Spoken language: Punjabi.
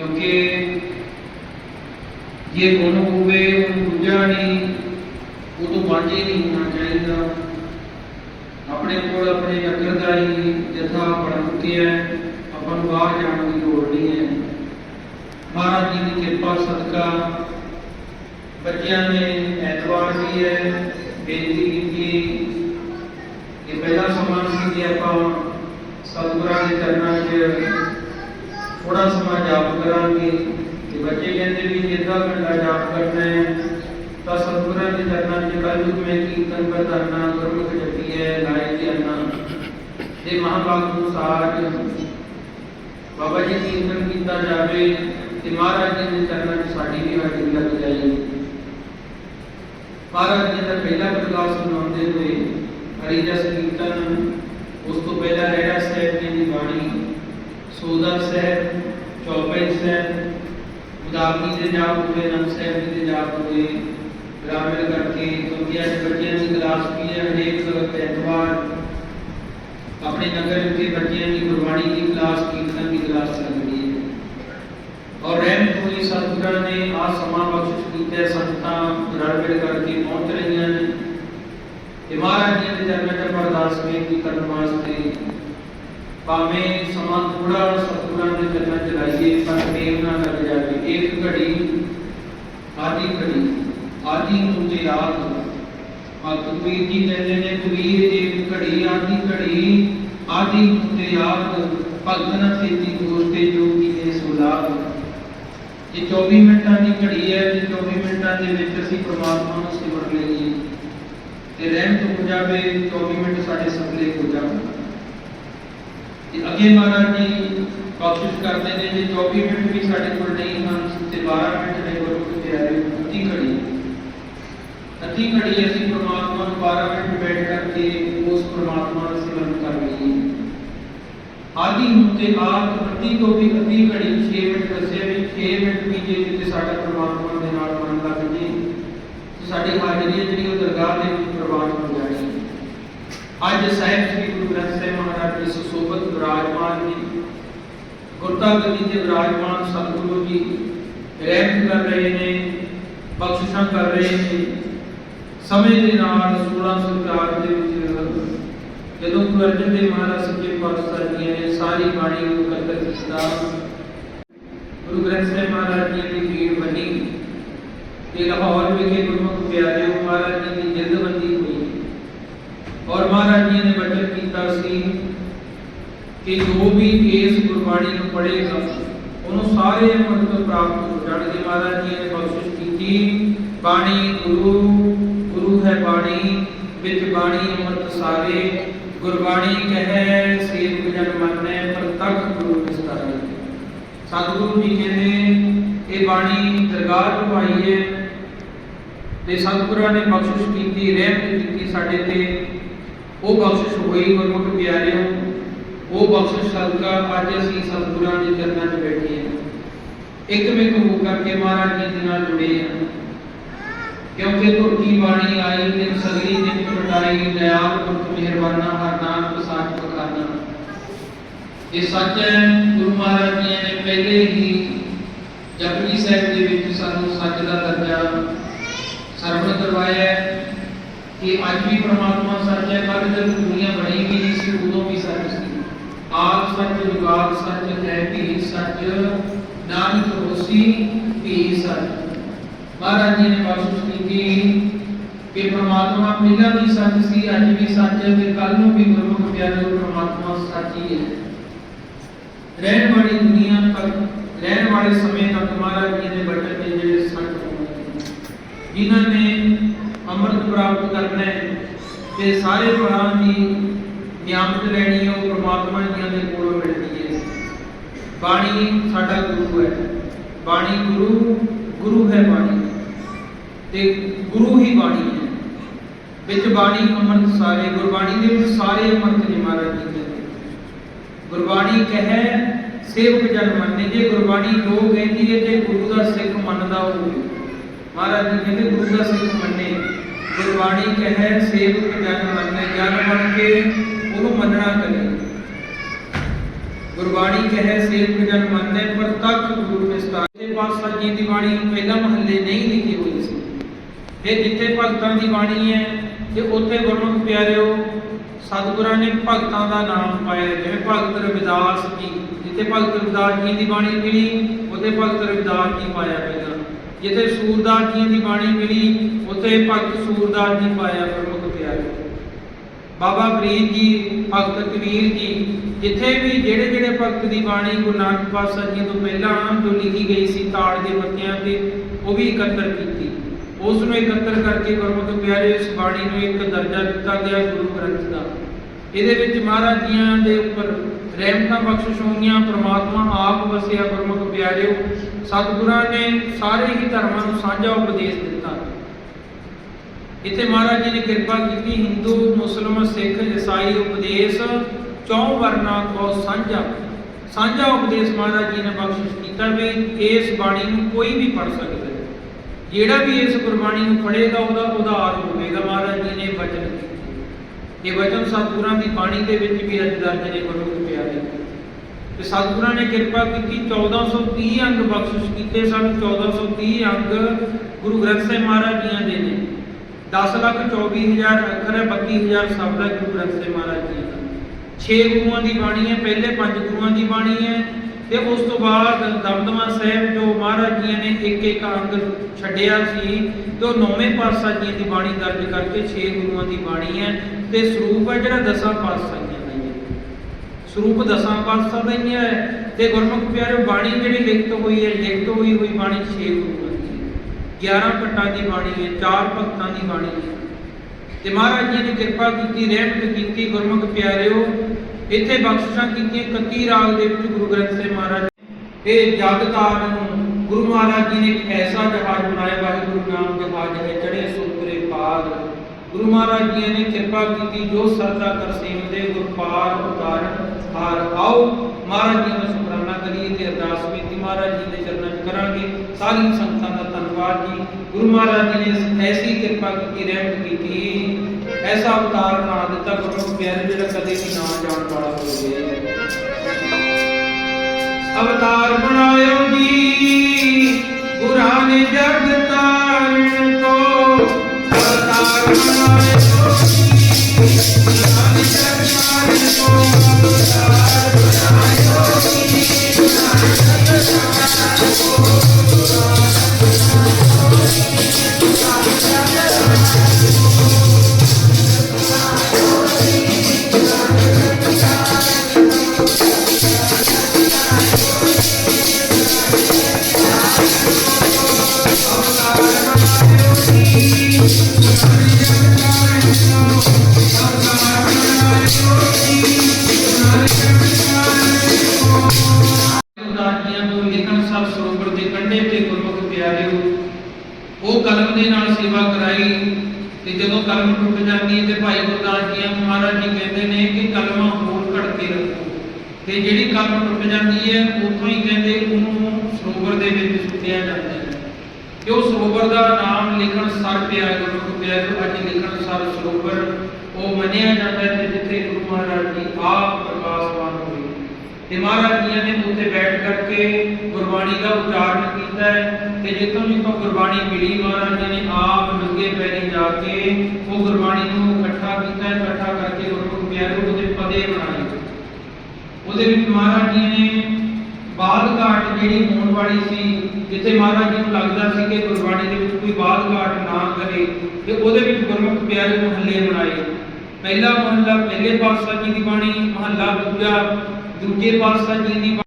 ਕਿਉਂਕਿ ਜੇ ਗੁਣ ਹੋਵੇ ਉਹ ਦੂਜਾ ਨਹੀਂ, ਉਹ ਤੋਂ ਵਾਂਝੇ ਨਹੀਂ ਹੋਣਾ ਚਾਹੀਦਾ। ਆਪਣੇ ਕੋਲ ਆਪਣੇ ਨਗਰ ਦਾ ਹੀ ਜਥਾ ਬਣ ਚੁੱਕਿਆ ਹੈ। ਆਪਾਂ ਨੂੰ ਬਾਹਰ ਜਾਣ ਦੀ ਲੋੜ ਨਹੀਂ ਹੈ। ਮਹਾਰਾਜ ਜੀ ਦੀ ਕਿਰਪਾ, ਸਦਕਾ ਬੱਚਿਆਂ ਨੇ ਐਤਵਾਰ ਵੀ ਹੈ, ਬੇਨਤੀ ਕੀਤੀ ਕਿ ਪਹਿਲਾ ਸਮਾਂ ਸੀ ਕਿ ਆਪਾਂ ਸਤਿਗੁਰਾਂ ਦੇ ਚਰਨਾਂ 'ਚ ਥੋੜਾ ਸਮਾਂ ਜਾਪ ਕਰਾਂਗੇ ਤੇ ਬੱਚੇ ਕਹਿੰਦੇ ਵੀ ਜੇ ਅੱਧਾ ਘੰਟਾ ਜਾਪ ਕਰਨਾ ਹੈ ਤਾਂ ਸਤਿਗੁਰਾਂ ਦੇ ਚਰਨਾਂ 'ਚ ਕੱਲ੍ਹ ਮੈਂ ਕੀਰਤਨ ਕਰਨਾ ਗੁਰਮੁਖ ਜਪੀ ਹੈ ਲਾਇ ਜਾਨਾ ਤੇ ਮਹਾਂਭਾਗ ਨੂੰ ਸਾਜ ਬਾਬਾ ਜੀ ਕੀਰਤਨ ਕੀਤਾ ਜਾਵੇ ਤੇ ਮਹਾਰਾਜ ਜੀ ਦੇ ਚਰਨਾਂ 'ਚ ਸਾਡੀ ਵੀ ਹਾਜ਼ਰੀ ਲੱਗ ਜਾਏ ਮਹਾਰਾਜ ਜੀ ਦਾ ਪਹਿਲਾ ਪ੍ਰਕਾਸ਼ ਸੁਣਾਉਂਦੇ ਹੋਏ ਹਰੀ ਜਸ ਕੀਰਤਨ ਉਸ ਤੋਂ ਪਹਿਲਾਂ ਰਹਿਣਾ ਸਾਹਿਬ ਜੀ ਦੀ ਬਾਣੀ ਸੋਦਰ ਸਾਹਿਬ ਚੌਪਈ ਸਾਹਿਬ ਉਦਾਵਨੀ ਦੇ ਜਾਪ ਹੋਏ ਨੰਦ ਸਾਹਿਬ ਜੀ ਦੇ ਜਾਪ ਹੋਏ ਗ੍ਰਾਮੀਣ ਕਰਕੇ ਕਿਉਂਕਿ ਅੱਜ ਬੱਚਿਆਂ ਦੀ ਕਲਾਸ ਵੀ ਹੈ ਹਰੇਕ ਐਤਵਾਰ ਆਪਣੇ ਨਗਰ ਵਿੱਚ ਬੱਚਿਆਂ ਦੀ ਗੁਰਬਾਣੀ ਦੀ ਕਲਾਸ ਕੀਰਤਨ ਦੀ ਕਲਾਸ ਲੱਗਦੀ ਹੈ ਔਰ ਰਹਿਮਤ ਹੋਈ ਸਤਿਗੁਰਾਂ ਨੇ ਆ ਸਮਾਂ ਬਖਸ਼ਿਸ਼ ਕੀਤਾ ਹੈ, ਸੰਗਤਾਂ ਰਲ ਮਿਲ ਕਰਕੇ ਪਹੁੰਚ ਰਹੀਆਂ ਨੇ ਤੇ ਮਹਾਰਾਜ ਜੀ ਦੇ ਚਰਨਾਂ 'ਚ ਅਰਦਾਸ ਬੇਨਤੀ ਕਰਨ ਵਾਸਤੇ ਭਾਵੇਂ ਸਮਾਂ ਥੋੜਾ ਸਤਿਗੁਰਾਂ ਦੇ ਚਰਨਾਂ 'ਚ ਲਾਈਏ ਪਰ ਦੇਰ ਨਾ ਲੱਗ ਜਾਵੇ, ਇੱਕ ਘੜੀ ਆਦੀ ਘੜੀ ਆਦੀ ਨੂੰ ਤੇ ਯਾਦ ਭਗਤ ਕਬੀਰ ਜੀ ਕਹਿੰਦੇ ਨੇ ਕਬੀਰ ਇੱਕ ਘੜੀ ਆਦੀ ਘੜੀ ਆਦੀ ਨੂੰ ਤੇ ਯਾਦ ਭਗਤ ਨਾ ਤੇਤੀ ਦੋਸਤੇ ਜੋ ਕੀਏ ਸੁਲਾਦ ਇਹ 24 ਮਿੰਟਾਂ ਦੀ ਘੜੀ ਹੈ, ਤੇ 24 ਮਿੰਟਾਂ ਦੇ ਵਿੱਚ ਅਸੀਂ ਪ੍ਰਮਾਤਮਾ ਨੂੰ ਸਿਮਰ ਲਈਏ ਤੇ ਰਹਿਮਤ ਹੋ ਜਾਵੇ 24 ਮਿੰਟ ਸਾਡੇ ਸਫਲੇ ਹੋ ਜਾਣ ਤੇ ਅੱਗੇ ਮਹਾਰਾਜ ਜੀ ਬਖਸ਼ਿਸ਼ ਕਰਦੇ ਨੇ ਜੇ 24 ਮਿੰਟ ਵੀ ਸਾਡੇ ਕੋਲ ਨਹੀਂ ਹਨ, ਤੇ 12 ਮਿੰਟ ਨੇ ਗੁਰੂ ਕੇ ਪਿਆਰੇ ਅੱਧੀ ਘੜੀ। ਅੱਧੀ ਘੜੀ ਅਸੀਂ ਪ੍ਰਮਾਤਮਾ ਨੂੰ 12 ਮਿੰਟ ਬੈਠ ਕਰਕੇ ਉਸ ਪ੍ਰਮਾਤਮਾ ਦਾ ਸਿਮਰਨ ਕਰ ਲਈਏ। ਆਦੀ ਨੂੰ ਤੇ ਆਪ ਅੱਧੀ ਤੋਂ ਵੀ ਅੱਧੀ ਘੜੀ 6 ਮਿੰਟ ਦੱਸਿਆ ਵੀ 6 ਮਿੰਟ ਵੀ ਜੇ ਕਿਤੇ ਸਾਡਾ ਪ੍ਰਮਾਤਮਾ ਦੇ ਨਾਲ ਮਨ ਲੱਗ ਜੇ, ਤੇ ਸਾਡੀ ਹਾਜ਼ਰੀ ਹੈ ਜਿਹੜੀ ਉਹ ਦਰਗਾਹ ਦੇ ਵਿੱਚ ਪ੍ਰਵਾਨ ਹੋ ਜਾਣੀ ਹੈ। ਅੱਜ ਸਾਹਿਬ ਸ੍ਰੀ ਗੁਰੂ ਗ੍ਰੰਥ ਸਾਹਿਬ ਮਹਾਰਾਜ ਜੀ ਸੁਸੋਭਤ ਵਿਰਾਜਮਾਨ ਜੀ ਗੁਰਤਾ ਗੱਦੀ ਤੇ ਵਿਰਾਜਮਾਨ ਸਤਿਗੁਰੂ ਜੀ ਰਹਿਮਤ ਕਰ ਰਹੇ ਨੇ, ਬਖਸ਼ਿਸ਼ਾਂ ਕਰ ਰਹੇ ਨੇ। ਸਮੇਂ ਦੇ ਨਾਲ 1604 ਦੇ ਵਿੱਚ ਜਦੋਂ ਗੁਰੂ ਅਰਜਨ ਦੇਵ ਮਹਾਰਾਜ ਸੱਚੇ ਪਾਤਸ਼ਾਹ ਜੀ ਨੇ ਸਾਰੀ ਬਾਣੀ ਨੂੰ ਇਕੱਤਰ ਕੀਤਾ, ਗੁਰੂ ਗ੍ਰੰਥ ਸਾਹਿਬ ਮਹਾਰਾਜ ਜੀ ਦੀ ਭੀੜ ਬਣੀ। ਤੇ ਲਾਹੌਰ ਵਿਖੇ ਗੁਰਮੁਖ ਪਿਆਰਿਓ, ਮਹਾਰਾਜ ਜੀ ਦੀ ਜਿਲਦਬੰਦੀ ਹੋਈ ਔਰ ਮਹਾਰਾਜ ਜੀ ਨੇ ਬਚਨ ਕੀਤਾ ਸੀ ਕਿ ਜੋ ਵੀ ਇਸ ਗੁਰਬਾਣੀ ਨੂੰ ਪੜ੍ਹੇਗਾ, ਉਹਨੂੰ ਸਾਰੇ ਅੰਮ੍ਰਿਤ ਪ੍ਰਾਪਤ ਹੋ ਜਾਣਗੇ। ਮਹਾਰਾਜ ਜੀ ਨੇ ਬਖਸ਼ਿਸ਼ ਕੀਤੀ, ਬਾਣੀ ਗੁਰੂ ਗੁਰੂ ਹੈ ਬਾਣੀ, ਵਿੱਚ ਬਾਣੀ ਅੰਮ੍ਰਿਤ ਸਾਰੇ ਗੁਰਬਾਣੀ ਕਹੈ ਸੇਵਕ ਜਨ ਮੰਨੈ, ਪ੍ਰਤੱਖ ਗੁਰੂ ਵਿਸਤਾਰੇ। ਸਤਿਗੁਰੂ ਜੀ ਕਹਿੰਦੇ, ਇਹ ਬਾਣੀ ਦਰਗਾਹ ਤੋਂ ਆਈ ਹੈ ਤੇ ਸਤਿਗੁਰਾਂ ਨੇ ਬਖਸ਼ਿਸ਼ ਕੀਤੀ, ਰਹਿਮਤ ਕੀਤੀ ਸਾਡੇ ਤੇ। ਉਹ ਬਖਸ਼ਿਸ਼ ਹੋਈ, ਗੁਰਮੁਖ ਪਿਆਰਿਓ, ਉਹ ਬਖਸ਼ਿਸ਼ ਸਦਕਾ ਅੱਜ ਅਸੀਂ ਸਤਿਗੁਰਾਂ ਦੇ ਚਰਨਾਂ 'ਚ ਬੈਠੇ ਹਾਂ। ਇੱਕ ਮਿਕ ਹੋ ਕਰਕੇ ਮਹਾਰਾਜ ਜੀ ਦੇ ਨਾਲ ਜੁੜੇ ਹਾਂ। ਕਿਉਂਕਿ ਤੁਰਕੀ ਬਾਣੀ ਆਈ ਤੇ ਸਗਲੀ ਨਿਤ ਮਟਾਈ ਦਇਆਲ ਪੁਰਖ, ਮਿਹਰਬਾਨਾ, ਹਰ ਨਾਮ ਸਾਚ ਬਖਾਨਾ। ਇਹ ਸੱਚ ਹੈ, ਗੁਰੂ ਮਹਾਰਾਜ ਜੀ ਨੇ ਪਹਿਲੇ ਹੀ ਜਪਜੀ ਸਾਹਿਬ ਦੇ ਵਿੱਚ ਸਾਨੂੰ ਸੱਚ ਦਾ ਦਰਜਾ ਸਰਵਣ ਕਰਵਾਇਆ ਹੈ। ਕਿ ਅੱਜ ਵੀ ਪ੍ਰਮਾਤਮਾ ਸੱਚ ਹੈ ਕੱਲ ਜਦ ਦੁਨੀਆ ਬਣੀ ਵੀ ਨਹੀਂ ਸੀ ਉਦੋਂ ਵੀ ਸੱਚ ਸੀ ਆਪ ਸੱਚ ਜੁਗਾਦ ਸੱਚ ਹੈ ਵੀ ਸੱਚ ਨਾਨਕ ਹੋਸੀ ਵੀ ਸੱਚ ਮਹਾਰਾਜ ਜੀ ਨੇ ਬਖਸ਼ਿਸ਼ ਕੀਤੀ ਕਿ ਪ੍ਰਮਾਤਮਾ ਪਹਿਲਾਂ ਵੀ ਸੱਚ ਸੀ ਅੱਜ ਵੀ ਸੱਚ ਹੈ ਤੇ ਕੱਲ ਨੂੰ ਵੀ ਗੁਰਮੁਖ ਪਿਆਰੇ ਪ੍ਰਮਾਤਮਾ ਸੱਚ ਹੀ ਹੈ ਰਹਿਣ ਵਾਲੀ ਦੁਨੀਆ ਤੱਕ ਰਹਿਣ ਵਾਲੇ ਸਮੇਂ ਤੱਕ ਮਹਾਰਾਜ ਜੀ ਨੇ ਬਚਨ ਦੇ ਜਿਹੜੇ ਸੱਚ ਹੋਣਗੇ ਜਿਨ੍ਹਾਂ ਨੇ ਅੰਮ੍ਰਿਤ ਪ੍ਰਾਪਤ ਕਰਨਾ ਹੈ ਤੇ ਸਾਰੇ ਪਰਾਂ ਦੀ ਨਿਆਮਤ ਲੈਣੀ ਉਹ ਪ੍ਰਮਾਤਮਾ ਜੀ ਦੇ ਕੋਲੋਂ ਮਿਲਦੀ ਹੈ। ਬਾਣੀ ਸਾਡਾ ਗੁਰੂ ਹੈ। ਬਾਣੀ ਗੁਰੂ ਗੁਰੂ ਹੈ ਬਾਣੀ। ਤੇ ਗੁਰੂ ਹੀ ਬਾਣੀ ਹੈ। ਵਿੱਚ ਬਾਣੀ ਅੰਮ੍ਰਿਤ ਸਾਰੇ, ਗੁਰਬਾਣੀ ਦੇ ਵਿੱਚ ਸਾਰੇ ਅੰਮ੍ਰਿਤ ਨੇ ਮਹਾਰਾਜ ਜੀ ਦੇ। ਗੁਰਬਾਣੀ ਕਹੈ, ਸੇਵਕ ਜਨ ਮੰਨੇ। ਜੇ ਗੁਰਬਾਣੀ ਲੋਕ ਕਹਿੰਦੀ ਹੈ ਜੇ ਗੁਰੂ ਦਾ ਸਿੱਖ ਮੰਨਦਾ ਹੋਵੇ। ਮਹਾਰਾਜ ਜੀ ਕਹਿੰਦੇ ਗੁਰੂ ਦਾ ਸਿੱਖ ਮੰਨੇ। ਗੁਰਬਾਣੀ ਕਹੈ, ਸੇਵਕ ਜਨ ਮੰਨੇ, ਜਨ ਬਣ ਕੇ ਉਹਨੂੰ ਮੰਨਣਾ ਕਰੇ। ਗੁਰਬਾਣੀ ਕਹੈ, ਸੇਵਕ ਜਨ ਮੰਨੇ ਪ੍ਰਤੱਖ ਗੁਰੂ ਗੁਰੂ ਨੇ ਸਤਾਰੇ ਪਾਤਸ਼ਾਹ ਜੀ ਦੀ ਬਾਣੀ ਪਹਿਲਾਂ ਮਹੱਲੇ ਨਹੀਂ ਲਿਖੀ ਹੋਈ ਸੀ, ਫਿਰ ਜਿੱਥੇ ਭਗਤਾਂ ਦੀ ਬਾਣੀ ਹੈ ਤੇ ਉੱਥੇ ਗੁਰਮੁਖ ਪਿਆਰਿਓ, ਸਤਿਗੁਰਾਂ ਨੇ ਭਗਤਾਂ ਦਾ ਨਾਮ ਪਾਇਆ, ਜਿਵੇਂ ਭਗਤ ਰਵਿਦਾਸ ਜੀ, ਜਿੱਥੇ ਭਗਤ ਰਵਿਦਾਸ ਜੀ ਦੀ ਬਾਣੀ ਮਿਲੀ, ਉੱਥੇ ਭਗਤ ਰਵਿਦਾਸ ਜੀ ਪਾਇਆ ਪਹਿਲਾਂ ਜਿੱਥੇ ਸੂਰਦਾਸ ਜੀ ਦੀ ਬਾਣੀ ਮਿਲੀ, ਉੱਥੇ ਭਗਤ ਸੂਰਦਾਸ ਜੀ ਪਾਇਆ ਗੁਰਮੁਖ ਪਿਆਰਿਓ ਬਾਬਾ ਫਰੀਦ ਜੀ, ਭਗਤ ਕਬੀਰ ਜੀ, ਜਿੱਥੇ ਵੀ ਜਿਹੜੇ ਜਿਹੜੇ ਭਗਤ ਦੀ ਬਾਣੀ ਗੁਰੂ ਨਾਨਕ ਪਾਤਸ਼ਾਹ ਜੀ ਤੋਂ ਪਹਿਲਾਂ ਜੋ ਲਿਖੀ ਗਈ ਸੀ ਤਾੜ ਦੇ ਪੱਤਿਆਂ ਤੇ, ਉਹ ਵੀ ਇਕੱਤਰ ਕੀਤੀ। ਉਸ ਨੂੰ ਇਕੱਤਰ ਕਰਕੇ ਗੁਰਮੁਖ ਪਿਆਰੇ ਇਸ ਬਾਣੀ ਨੂੰ ਇੱਕ ਦਰਜਾ ਦਿੱਤਾ ਗਿਆ ਗੁਰੂ ਗ੍ਰੰਥ ਦਾ। ਇਹਦੇ ਵਿੱਚ ਮਹਾਰਾਜ ਜੀਆਂ ਦੇ ਉੱਪਰ ਰਹਿਮਤਾਂ ਬਖਸ਼ਿਸ਼ ਹੋਈਆਂ ਪ੍ਰਮਾਤਮਾ ਆਪ ਵਸਿਆ ਗੁਰਮੁਖ ਪਿਆਰਿਓ, ਸਤਿਗੁਰਾਂ ਨੇ ਸਾਰੇ ਹੀ ਧਰਮਾਂ ਨੂੰ ਸਾਂਝਾ ਉਪਦੇਸ਼ ਦਿੱਤਾ। ਇੱਥੇ ਮਹਾਰਾਜ ਜੀ ਨੇ ਕਿਰਪਾ ਕੀਤੀ, ਹਿੰਦੂ ਮੁਸਲਮਾਨ ਸਿੱਖ, ਈਸਾਈ ਉਪਦੇਸ਼ ਚੌਂ ਵਰਨਾ ਕੋ ਸਾਂਝਾ। ਸਾਂਝਾ ਉਪਦੇਸ਼ ਮਹਾਰਾਜ ਜੀ ਨੇ ਬਖਸ਼ਿਸ਼ ਕੀਤਾ ਵੀ ਇਸ ਬਾਣੀ ਨੂੰ ਕੋਈ ਵੀ ਪੜ ਸਕਦਾ ਹੈ। ਜਿਹੜਾ ਵੀ ਇਸ ਗੁਰਬਾਣੀ ਨੂੰ ਪੜ੍ਹੇਗਾ, ਉਹਦਾ ਉਧਾਰ ਹੋਵੇਗਾ। ਮਹਾਰਾਜ ਜੀ ਨੇ ਵਚਨ ਕੀਤਾ ਇਹ ਵਚਨ ਸਤਿਗੁਰਾਂ ਦੀ ਬਾਣੀ ਦੇ ਵਿੱਚ ਵੀ ਅੱਜ ਦਰਜ ਨੇ ਗੁਰੂ ਪਿਆਰੇ ਤੇ ਸਤਿਗੁਰਾਂ ਨੇ ਕਿਰਪਾ ਕੀਤੀ 1430 ਅੰਗ ਬਖਸ਼ਿਸ਼ ਕੀਤੇ ਸਨ 1430 ਅੰਗ ਗੁਰੂ ਗ੍ਰੰਥ ਸਾਹਿਬ ਮਹਾਰਾਜ ਜੀਆਂ ਦੇ ਨੇ। 10 ਲੱਖ 24000 ਅੱਖਰ ਹੈ 32000 ਸ਼ਬਦ ਹੈ ਗੁਰੂ ਗ੍ਰੰਥ ਸਾਹਿਬ ਮਹਾਰਾਜ ਜੀ ਦਾ। 6 ਗੁਰੂਆਂ ਦੀ ਬਾਣੀ ਹੈ, ਪਹਿਲੇ ਪੰਜ ਗੁਰੂਆਂ ਦੀ ਬਾਣੀ ਹੈ, ਤੇ ਉਸ ਤੋਂ ਬਾਅਦ ਦਮਦਮਾ ਸਾਹਿਬ ਜੋ ਮਹਾਰਾਜ ਜੀ ਨੇ ਇੱਕ ਇੱਕ ਅੰਗ ਛੱਡਿਆ ਸੀ, ਤੇ ਉਹ ਨੌਵੇਂ ਪਾਤਸ਼ਾਹ ਜੀ ਦੀ ਬਾਣੀ ਦਰਜ ਕਰਕੇ ਛੇ ਗੁਰੂਆਂ ਦੀ ਬਾਣੀ ਹੈ ਤੇ ਸਰੂਪ ਹੈ ਜਿਹੜਾ ਦਸਾਂ ਪਾਤਸ਼ਾਹੀਆਂ ਦਾ ਹੀ ਹੈ ਸਰੂਪ ਦਸਾਂ ਪਾਤਸ਼ਾਹ ਦਾ ਹੀ ਹੈ ਤੇ ਗੁਰਮੁਖ ਪਿਆਰੇ ਬਾਣੀ ਜਿਹੜੀ ਲਿਖਤ ਹੋਈ ਹੈ, ਲਿਖਤ ਹੋਈ ਹੋਈ ਬਾਣੀ 6 ਗੁਰੂਆਂ ਦੀ 11 ਪੱਟਾਂ ਦੀ ਬਾਣੀ ਹੈ, ਚਾਰ ਭਗਤਾਂ ਦੀ ਬਾਣੀ ਹੈ। ਤੇ ਮਹਾਰਾਜ ਜੀ ਨੇ ਕਿਰਪਾ ਕੀਤੀ, ਰਹਿਮਤ ਕੀਤੀ ਗੁਰਮੁਖ ਪਿਆਰਿਓ। ਇੱਥੇ ਬਖਸ਼ਿਸ਼ਾਂ ਕੀਤੀਆਂ 31 ਰਾਗ ਦੇ ਵਿੱਚ ਗੁਰੂ ਗ੍ਰੰਥ ਸਾਹਿਬ ਮਹਾਰਾਜ ਇਹ ਜਗ ਤਾਰਨ ਗੁਰੂ ਮਹਾਰਾਜ ਜੀ ਨੇ ਇੱਕ ਐਸਾ ਜਹਾਜ਼ ਬਣਾਇਆ, ਵਾਹਿਗੁਰੂ ਨਾਮ ਜਹਾਜ਼ ਹੈ ਚੜੇ ਸੁਤਰੇ ਪਾਦ ਗੁਰੂ ਮਹਾਰਾਜ ਜੀ ਨੇ ਕਿਰਪਾ ਕੀਤੀ, ਜੋ ਸਰਦਾ ਕਰ ਸੇਵਦੇ ਗੁਰ ਉਤਾਰਨ, ਹਾਰ ਆਓ। ਮਹਾਰਾਜ ਜੀ ਦਾ ਸ਼ੁਕਰਾਨਾ ਕਰੀਏ ਤੇ ਅਰਦਾਸ ਬੇਨਤੀ ਮਹਾਰਾਜ ਜੀ ਦੇ ਚਰਨਾਂ 'ਚ ਕਰਾਂਗੇ। ਸਾਰੀ ਸੰਗਤਾਂ ਦਾ ਧੰਨਵਾਦ ਜੀ। ਗੁਰੂ ਮਹਾਰਾਜ ਜੀ ਨੇ ਐਸੀ ਕਿਰਪਾ ਕੀਤੀ, ਰਹਿਮਤ ਕੀਤੀ। ਐਸਾ ਅਵਤਾਰ ਬਣਾ ਦਿੱਤਾ ਗੁਰੂ ਪਿਆਰੇ, ਜਿਹੜਾ ਕਦੇ ਵੀ ਨਾ ਜਾਣ ਵਾਲਾ ਹੋਵੇ। ਅਵਤਾਰ ਬਣਾਇਓ ਜੀ। ਗੁਰਾਂ ਨੇ ਜਗ ਤਾਰਨ ਕੋ ਅਵਤਾਰ ਸੇਵਾ ਕਰਾਈ ਤੇ ਜਦੋਂ ਕਲਮ ਟੁੱਟ ਜਾਂਦੀ ਹੈ ਤੇ ਭਾਈ ਗੁਰਦਾਸ ਜੀ ਮਹਾਰਾਜ ਜੀ ਕਹਿੰਦੇ ਨੇ ਕਿ ਕਲਮਾਂ ਹੋਰ ਘੜ ਕੇ ਰੱਖੋ। ਤੇ ਜਿਹੜੀ ਕਲਮ ਟੁੱਟ ਜਾਂਦੀ ਹੈ, ਉਥੋਂ ਹੀ ਕਹਿੰਦੇ ਉਹਨੂੰ ਸਰੋਵਰ ਦੇ ਵਿੱਚ ਸੁੱਟਿਆ ਜਾਂਦਾ ਹੈ। ਕਿ ਉਹ ਸਰੋਵਰ ਦਾ ਨਾਮ ਲਿਖਣ ਸਰ ਪਿਆ ਗੁਰਮੁਖ ਪਿਆਰਿਓ ਅੱਜ ਲਿਖਣ ਸਰ ਸਰੋਵਰ। ਉਹ ਮੰਨਿਆ ਜਾਂਦਾ ਹੈ ਜਿੱਥੇ ਗੁਰੂ ਮਹਾਰਾਜ ਜੀ ਆਪ ਪ੍ਰਕਾਸ਼ਵਾਨ ਹੋਏ। ਤੇ ਮਹਾਰਾਜ ਜੀ ਨੇ ਉੱਥੇ ਬੈਠ ਕਰਕੇ ਗੁਰਬਾਣੀ ਦਾ ਉਚਾਰਨ ਕੀਤਾ ਹੈ ਤੇ ਜਿੱਥੋਂ ਜਿੱਥੋਂ ਗੁਰਬਾਣੀ ਮਿਲੀ ਮਹਾਰਾਜ ਨੇ ਆਪ ਨੰਗੇ ਪੈਰੀ ਜਾ ਕੇ ਉਹ ਗੁਰਬਾਣੀ ਨੂੰ ਇਕੱਠਾ ਕੀਤਾ ਹੈ, ਇਕੱਠਾ ਕਰਕੇ ਗੁਰਮੁਖ ਪਿਆਰੇ ਉਹਦੇ ਪਦੇ ਬਣਾਏ। ਉਹਦੇ ਵਿੱਚ ਮਹਾਰਾਜ ਜੀ ਨੇ ਬਾਦ ਘਾਟ ਜਿਹੜੀ ਹੋਣ ਵਾਲੀ ਸੀ ਜਿੱਥੇ ਮਹਾਰਾਜ ਜੀ ਨੂੰ ਲੱਗਦਾ ਸੀ ਕਿ ਗੁਰਬਾਣੀ ਦੇ ਵਿੱਚ ਕੋਈ ਬਾਦ ਘਾਟ ਨਾ ਕਰੇ ਤੇ ਉਹਦੇ ਵਿੱਚ ਗੁਰਮੁਖ ਪਿਆਰੇ ਮਹੱਲੇ ਬਣਾਏ। ਪਹਿਲਾ ਮਹੱਲਾ ਪਹਿਲੇ ਪਾਤਸ਼ਾਹ ਜੀ ਦੀ ਬਾਣੀ ਮਹੱਲਾ ਦੂਜਾ ਦੂਜੇ ਪਾਤਸ਼ਾਹ ਜੀ ਦੀ